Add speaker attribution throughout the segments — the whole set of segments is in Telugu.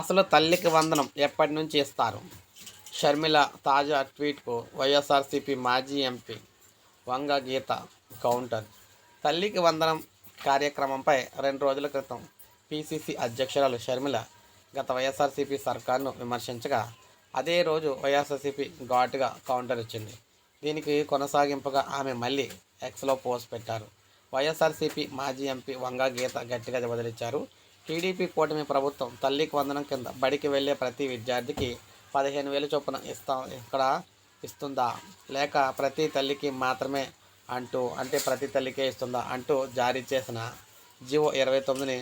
Speaker 1: అసలు తల్లికి వందనం ఎప్పటి నుంచి ఇస్తారు? షర్మిల తాజా ట్వీట్కు వైఎస్ఆర్సీపీ మాజీ ఎంపీ వంగ గీత కౌంటర్. తల్లికి వందనం కార్యక్రమంపై రెండు రోజుల క్రితం పిసిసి అధ్యక్షురాలు షర్మిల గత వైఎస్ఆర్సీపీ సర్కార్ను విమర్శించగా అదే రోజు వైఎస్ఆర్సీపీ ఘాటుగా కౌంటర్ ఇచ్చింది. దీనికి కొనసాగింపుగా ఆమె మళ్ళీ ఎక్స్లో పోస్ట్ పెట్టారు. వైఎస్ఆర్సీపీ మాజీ ఎంపీ వంగ గీత గట్టిగా బదిలిచ్చారు. టీడీపీ కూటమి ప్రభుత్వం తల్లికి వందనం కింద బడికి వెళ్ళే ప్రతి విద్యార్థికి పదిహేను వేల చొప్పున ఇస్తా ఇక్కడ ఇస్తుందా? లేక ప్రతి తల్లికి మాత్రమే అంటూ అంటే ప్రతి తల్లికే ఇస్తుందా అంటూ జారీ చేసిన జివో ఇరవై తొమ్మిదిని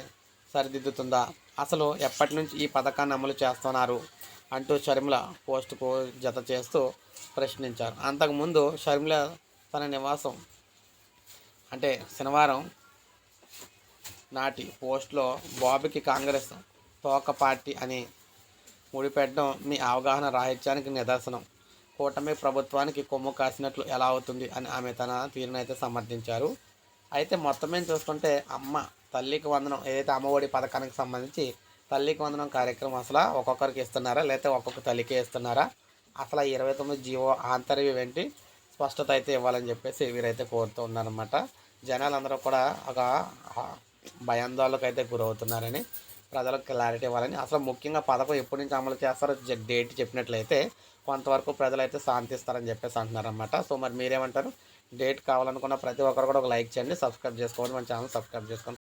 Speaker 1: సరిదిద్దుతుందా? అసలు ఎప్పటి నుంచి ఈ పథకాన్ని అమలు చేస్తున్నారు అంటూ షర్మిల పోస్టుకు జత చేస్తూ ప్రశ్నించారు. అంతకుముందు షర్మిల తన నివాసం అంటే శనివారం నాటి పోస్ట్లో బాబుకి కాంగ్రెస్ తోక పార్టీ అని ముడిపెట్టడం మీ అవగాహన రాహిత్యానికి నిదర్శనం. కూటమి ప్రభుత్వానికి కొమ్ము కాసినట్లు ఎలా అవుతుంది అని ఆమె తన తీరునైతే సమర్థించారు. అయితే మొత్తం మీద చూసుకుంటే అమ్మ తల్లికి వందనం ఏదైతే అమ్మఒడి పథకానికి సంబంధించి తల్లికి వందనం కార్యక్రమం అసలు ఒక్కొక్కరికి ఇస్తున్నారా లేకపోతే ఒక్కొక్క తల్లికే ఇస్తున్నారా? అసలు ఇరవై తొమ్మిది జీవో ఆంతర్యం ఏంటి? స్పష్టత అయితే ఇవ్వాలని చెప్పేసి వీరైతే కోరుతూ ఉన్నారన్నమాట. జనాలందరూ కూడా ఒక భయాందోళనకు అయితే గురవుతున్నారని ప్రజలకు క్లారిటీ ఇవ్వాలని. అసలు ముఖ్యంగా పథకం ఎప్పటి నుంచి అమలు చేస్తారో డేట్ చెప్పినట్లయితే కొంతవరకు ప్రజలు అయితే శాంతిస్తారని చెప్పేసి అంటున్నారనమాట సో మరి మీరేమంటారు? డేట్ కావాలనుకున్న ప్రతి ఒక్కరు కూడా ఒక లైక్ చేయండి సబ్స్క్రైబ్ చేసుకోండి మన ఛానల్ సబ్స్క్రైబ్ చేసుకోండి.